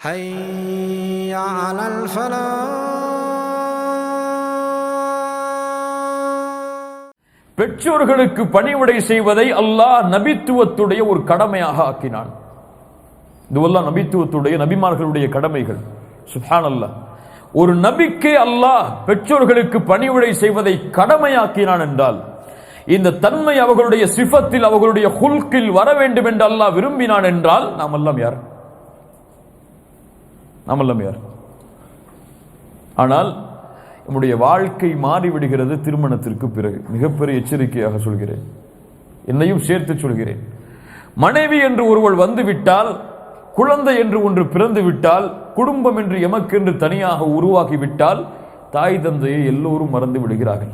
حي على الفلاح பெற்றோர்களுக்கு பணிவிடை செய்வதை அல்லாஹ் நபித்துவத்துடைய ஒரு கடமையாக ஆக்கினான் இதுவெல்லாம் நபித்துவத்துடைய நபிமார்களுடைய கடமைகள் சுப்ஹான் அல்லாஹ் ஒரு நபிக்கே அல்லாஹ் பெற்றோர்களுக்கு பணிவிடை செய்வதை கடமையாக்கினான் என்றால் இந்த தன்மை அவர்களுடைய சிஃபத்தில் அவர்களுடைய ஹுல்கில் வர வேண்டும் என்று அல்லாஹ் விரும்பினான் என்றால் நாம் எல்லாம் யார் நாம் எல்லாம் யார்? ஆனால் நம்முடைய வாழ்க்கை மாறிவிடுகிறது திருமணத்திற்கு பிறகு. மிகப்பெரிய எச்சரிக்கையாக சொல்கிறேன். என்னையும் சேர்த்து சொல்கிறேன். மனைவி என்று ஒருவள் வந்துவிட்டால் குழந்தை என்று ஒன்று பிறந்து விட்டால் குடும்பம் என்று எமக்கென்று தனியாக உருவாகிவிட்டால் தாய் தந்தையை எல்லோரும் மறந்து விடுகிறார்கள்.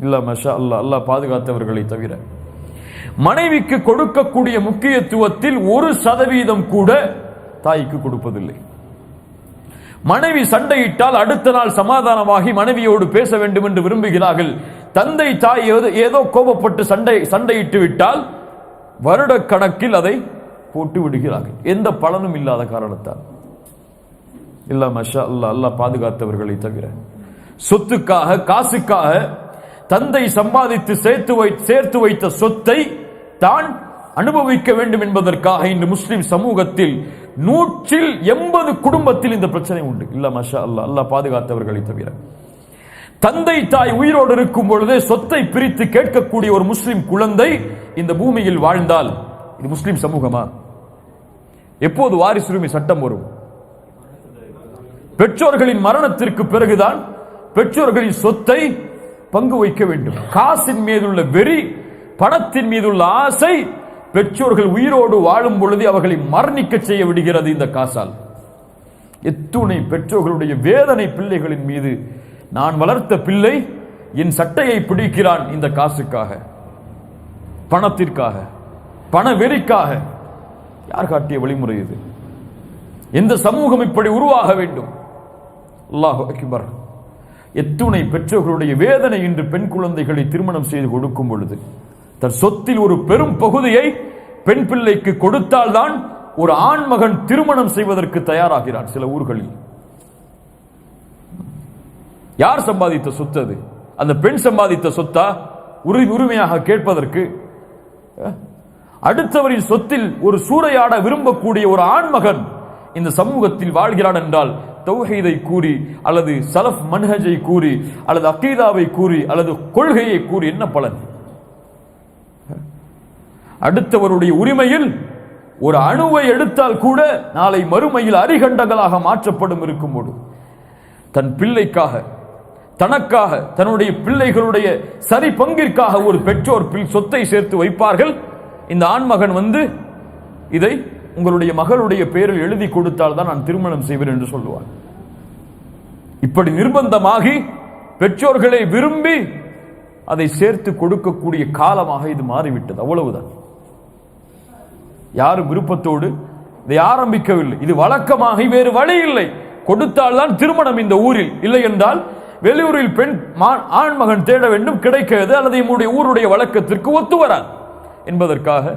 இல்லை மஷா அல்லா அல்லாஹ் பாதுகாத்தவர்களை தவிர. மனைவிக்கு கொடுக்கக்கூடிய முக்கியத்துவத்தில் ஒரு சதவீதம் கூட தாய்க்கு கொடுப்பதில்லை. மனைவி சண்டையிட்டால் அடுத்த நாள் சமாதானமாகி மனைவியோடு பேச வேண்டும் என்று விரும்புகிறார்கள். தந்தை தாய் ஏதோ ஏதோ கோபப்பட்டு சண்டை சண்டையிட்டு விட்டால் வருட கணக்கில் அதை போட்டு விடுகிறார்கள். எந்த பலனும் இல்லாத காரணத்தால். இல்ல மஷா அல்லா அல்லா பாதுகாத்தவர்களை தவிர. சொத்துக்காக காசுக்காக தந்தை சம்பாதித்து சேர்த்து வை சேர்த்து வைத்த சொத்தை தான் அனுபவிக்க வேண்டும் என்பதற்காக இன்று முஸ்லிம் சமூகத்தில் நூற்றில் எண்பது குடும்பத்தில் இந்த பிரச்சனை உண்டு. இல்ல மஷா அல்லா அல்லாஹ் பாதுகாத்தவர்களை தவிர. தந்தை தாய் உயிரோடு இருக்கும் பொழுது சொத்தை பிரித்து கேட்கக்கூடிய ஒரு முஸ்லிம் குழந்தை இந்த பூமியில் வாழ்ந்தால் இது முஸ்லிம் சமூகமா? எப்போது வாரிசுரிமை சட்டம் வரும்? பெற்றோர்களின் மரணத்திற்கு பிறகுதான் பெற்றோர்களின் சொத்தை பங்கு வைக்க வேண்டும். காசின் மீதுள்ள வெறி பணத்தின் மீதுள்ள ஆசை பெற்றோர்கள் உயிரோடு வாழும் பொழுது அவர்களை மரணிக்க செய்ய விடுகிறது இந்த காசால். எத்துணை பெற்றோர்களுடைய வேதனை பிள்ளைகளின் மீது. நான் வளர்த்த பிள்ளை என் சட்டையை பிடிக்கிறான் இந்த காசுக்காக. பணத்திற்காக. பண வெறிக்காக. யார் காட்டிய வழிமுறை இது? எந்த சமூகம் இப்படி உருவாக வேண்டும்? அல்லாஹு அக்பர். எத்துணை பெற்றோர்களுடைய வேதனை இன்று பெண் குழந்தைகளை திருமணம் செய்து கொடுக்கும் பொழுது. தன் சொத்தில் ஒரு பெரும் பகுதியை பெண் பிள்ளைக்கு கொடுத்தால்தான் ஒரு ஆண் மகன் திருமணம் செய்வதற்கு தயாராகிறான் சில ஊர்களில். யார் சம்பாதித்த சொத்து அது? அந்த பெண் சம்பாதித்த சொத்தா? உரிமை உரிமையாக கேட்பதற்கு அடுத்தவரின் சொத்தில் ஒரு சூறையாட விரும்பக்கூடிய ஒரு ஆண்மகன் இந்த சமூகத்தில் வாழ்கிறான் என்றால் தௌஹீதை கூறி அல்லது சலஃப் மன்ஹஜை கூறி அல்லது அக்கீதாவை கூறி அல்லது கொள்கையை கூறி என்ன பலன்? அடுத்தவருடைய உரிமையில் ஒரு அணுவை எடுத்தால் கூட நாளை மறுமையில் அரிகண்டங்களாக மாற்றப்படும் இருக்கும்போது தன் பிள்ளைக்காக தனக்காக தன்னுடைய பிள்ளைகளுடைய சரி பங்கிற்காக ஒரு பெற்றோர் பில் சொத்தை சேர்த்து வைப்பார்கள். இந்த ஆண்மகன் வந்து இதை உங்களுடைய மகளுடைய பெயரில் எழுதி கொடுத்தால் தான் நான் திருமணம் செய்வேன் என்று சொல்லுவார் இப்படி நிர்பந்தமாகி பெற்றோர்களை விரும்பி அதை சேர்த்து கொடுக்கக்கூடிய காலமாக இது மாறிவிட்டது. அவ்வளவுதான். யாரும் விருப்பத்தோடு இதை ஆரம்பிக்கவில்லை. இது வழக்கமாக வேறு வழி இல்லை. கொடுத்தால் தான் திருமணம் இந்த ஊரில். இல்லை என்றால் வெளியூரில் பெண் ஆண் மகன் தேட வேண்டும் கிடைக்காது அல்லது நம்முடைய ஊருடைய வழக்கத்திற்கு ஒத்து வராது என்பதற்காக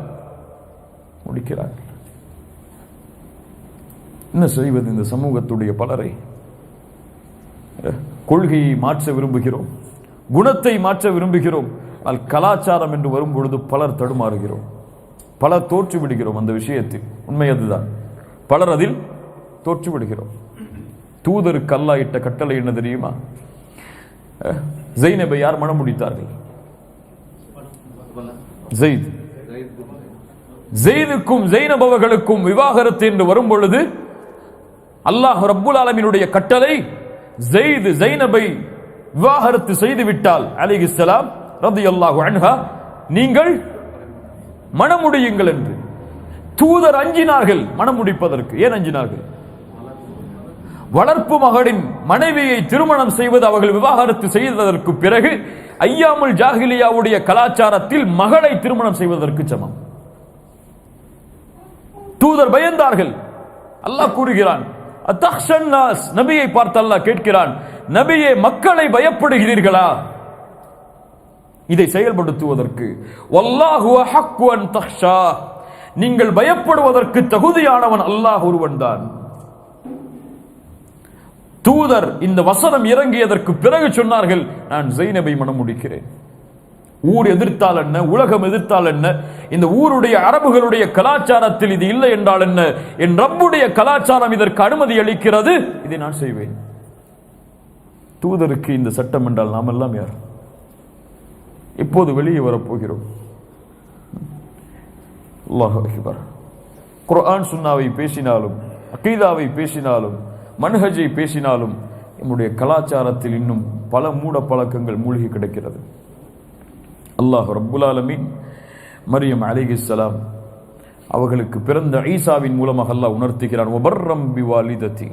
முடிக்கிறார்கள் என்ன செய்வது இந்த சமூகத்துடைய பலரை? கொள்கையை மாற்ற விரும்புகிறோம் குணத்தை மாற்ற விரும்புகிறோம் ஆனால் கலாச்சாரம் என்று வரும்பொழுது பலர் தடுமாறுகிறோம். பலர் தோற்று விடுகிறோம் அந்த விஷயத்தில். உண்மை அதுதான். பலர் அதில் தோற்று விடுகிறோம். தூதருக்கு அல்லாஹ் இட்ட கட்டளை என்ன தெரியுமா? ஜெய்னபை யார் மனம் முடித்தார்கள்? ஜெயித். ஜெயினுக்கும் ஜெயினப் விவாகரத்து என்று வரும் பொழுது அல்லாஹ் ரப்புல் ஆலமினுடைய கட்டளை ஜெயிது ஜெயினபை விவாகரத்து செய்து விட்டால் ரதி அல்லாஹு அன்ஹா நீங்கள் மனமுடியுங்கள் என்று. தூதர் அஞ்சினார்கள் மணம் முடிப்பதற்கு ஏன் அஞ்சினார்கள்? வளர்ப்பு மகளின் மனைவியை திருமணம் செய்வது அவர்கள் விவாகரத்து செய்ததற்கு பிறகு ஐயாமுல் ஜாகிலியாவுடைய கலாச்சாரத்தில் மகளை திருமணம் செய்வதற்கு சமம். தூதர் பயந்தார்கள். அல்லாஹ் கூறுகிறான் நபியை பார்த்து அல்லாஹ் கேட்கிறான் நபியே மக்களை பயப்படுகிறீர்களா? இதை செயல்படுத்துவதற்கு. தஹ்ஷா. நீங்கள் பயப்படுவதற்கு தகுதியானவன் அல்லாஹ் ஒருவன் தான் தூதர் இந்த வசனம் இறங்கியதற்கு பிறகு சொன்னார்கள் நான் ஜெய்னபை மனம் முடிக்கிறேன். ஊர் எதிர்த்தால் என்ன உலகம் எதிர்த்தால் என்ன இந்த ஊருடைய அரபுகளுடைய கலாச்சாரத்தில் இது இல்லை என்றால் என்ன என் ரப்புடைய கலாச்சாரம் இதற்கு அனுமதி அளிக்கிறது இதை நான் செய்வேன். தூதருக்கு இந்த சட்டம் என்றால் நாம் எல்லாம் யார்? இப்போது வெளியே வரப்போகிறோம். அல்லாஹ் அக்பர். குர்ஆன் சுன்னாவை பேசினாலும் அகீதாவை பேசினாலும் மன்ஹஜை பேசினாலும் நம்முடைய கலாச்சாரத்தில் இன்னும் பல மூட பழக்கங்கள் மூழ்கி கிடக்கிறது. அல்லாஹ் ரப்புல் மரியம் அலிகிஸ்லாம் அவர்களுக்கு பிறந்த ஈசாவின் மூலமாக அல்லாஹ் உணர்த்துகிறான் ஒபர்ரம் பிவாலிதத்தி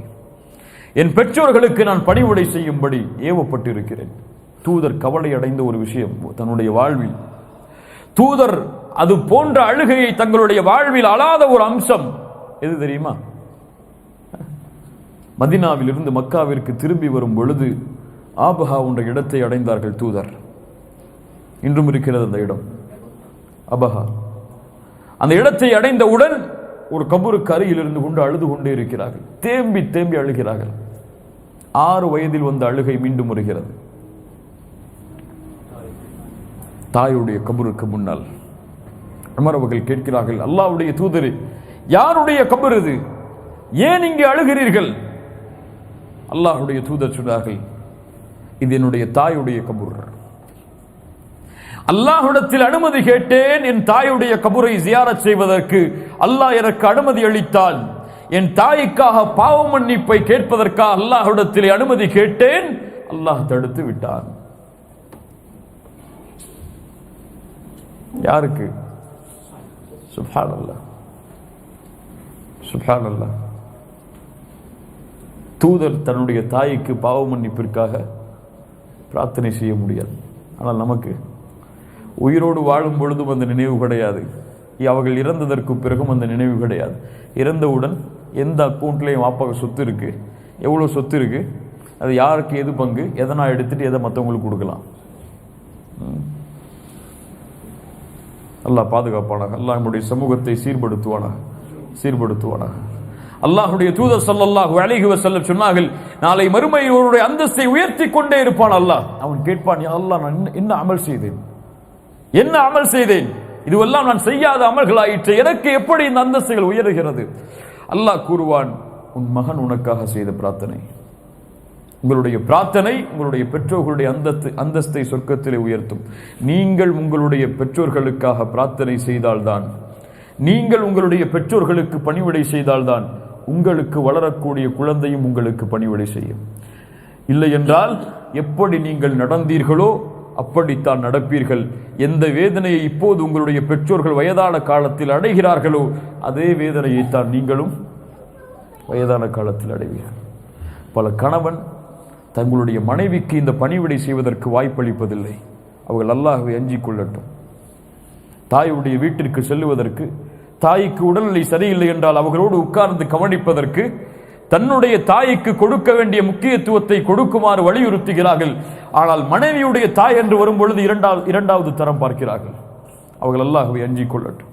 என் பெற்றோர்களுக்கு நான் பணிவுடை செய்யும்படி ஏவப்பட்டிருக்கிறேன். தூதர் கவலை அடைந்த ஒரு விஷயம் தன்னுடைய வாழ்வில். தூதர் அது போன்ற அழுகையை தங்களுடைய வாழ்வில் அழாத ஒரு அம்சம். எது தெரியுமா? மதினாவில் இருந்து மக்காவிற்கு திரும்பி வரும் பொழுது ஆபஹா என்ற இடத்தை அடைந்தார்கள் தூதர். இன்றும் இருக்கிறது அந்த இடம். அபஹா அந்த இடத்தை அடைந்தவுடன் ஒரு கபருக்கு அருகில் இருந்து கொண்டு அழுது கொண்டே இருக்கிறார்கள். தேம்பி தேம்பி அழுகிறார்கள். ஆறு வயதில் வந்த அழுகை மீண்டும் வருகிறது. தாயுடைய கபருக்கு முன்னால். உமர் கேட்கிறார்கள் அல்லாவுடைய தூதரு யாருடைய கபர் இது? ஏன் இங்கே அழுகிறீர்கள்? அல்லாஹுடைய தூதர் சொன்னார்கள் இது என்னுடைய தாயுடைய கபூர். அல்லாஹுடத்தில் அனுமதி கேட்டேன் என் தாயுடைய கபூரை ஜியாரச் செய்வதற்கு அல்லாஹ் எனக்கு அனுமதி அளித்தான். என் தாய்க்காக பாவ மன்னிப்பை கேட்பதற்காக அல்லாஹுடத்தில் அனுமதி கேட்டேன். அல்லாஹ் தடுத்து விட்டான். யாருக்கு? சுப்ஹான் சுபானல்ல சுப்ஹான் தூதர் தன்னுடைய தாய்க்கு பாவ மன்னிப்பிற்காக பிரார்த்தனை செய்ய முடியாது. ஆனால் நமக்கு உயிரோடு வாழும் பொழுதும் அந்த நினைவு கிடையாது. அவர்கள் இறந்ததற்கு பிறகும் அந்த நினைவு கிடையாது. இறந்தவுடன் எந்த அக்கௌண்ட்லேயும் வாப்பாக சொத்து இருக்குது எவ்வளோ சொத்து இருக்குது அது யாருக்கு எது பங்கு? எதை நான் எதை மற்றவங்களுக்கு கொடுக்கலாம். ம். அல்லாஹ் பாதுகாப்பானாக அல்லாஹ் நம்முடைய சமூகத்தை சீர்படுத்துவானாக சீர்படுத்துவானாக. அல்லாஹுடைய தூதர் ஸல்லல்லாஹு அலைஹி வஸல்லம் சொன்னார்கள் நாளை மறுமை இவருடைய அந்தஸ்தை உயர்த்தி கொண்டே இருப்பான் அல்லாஹ். அவன் கேட்பான் அல்லாஹ் நான் என்ன- என்ன அமல் செய்தேன்? என்ன அமல் செய்தேன்? இதுவெல்லாம் நான் செய்யாத அமல்களாயிற்று எனக்கு எப்படி இந்த அந்தஸ்துகள் உயருகிறது? அல்லாஹ் கூறுவான் உன் மகன் உனக்காக செய்த பிரார்த்தனை. உங்களுடைய பிரார்த்தனை உங்களுடைய பெற்றோர்களுடைய அந்தத்து அந்தஸ்தை சொர்க்கத்திலே உயர்த்தும். நீங்கள் உங்களுடைய பெற்றோர்களுக்காக பிரார்த்தனை செய்தால்தான் நீங்கள் உங்களுடைய பெற்றோர்களுக்கு பணிவிடை செய்தால்தான் உங்களுக்கு வளரக்கூடிய குழந்தையும் உங்களுக்கு பணிவிடை செய்யும். இல்லை என்றால் எப்படி நீங்கள் நடந்தீர்களோ அப்படித்தான் நடப்பீர்கள். எந்த வேதனையை இப்போது உங்களுடைய பெற்றோர்கள் வயதான காலத்தில் அடைகிறார்களோ அதே வேதனையைத்தான் நீங்களும் வயதான காலத்தில் அடைவீர்கள். பல கணவன் தங்களுடைய மனைவிக்கு இந்த பணிவிடை செய்வதற்கு வாய்ப்பளிப்பதில்லை. அவர்கள் அல்லாஹ்வை அஞ்சிக் கொள்ளட்டும் தாயுடைய வீட்டிற்கு செல்லுவதற்கு தாய்க்கு உடல்நிலை சரியில்லை என்றால் அவர்களோடு உட்கார்ந்து கவனிப்பதற்கு தன்னுடைய தாய்க்கு கொடுக்க வேண்டிய முக்கியத்துவத்தை கொடுக்குமாறு வலியுறுத்துகிறார்கள். ஆனால் மனைவியுடைய தாய் என்று வரும்பொழுது இரண்டாவது இரண்டாவது தரம் பார்க்கிறார்கள். அவர்கள் அல்லாஹ்வை அஞ்சிக் கொள்ளட்டும்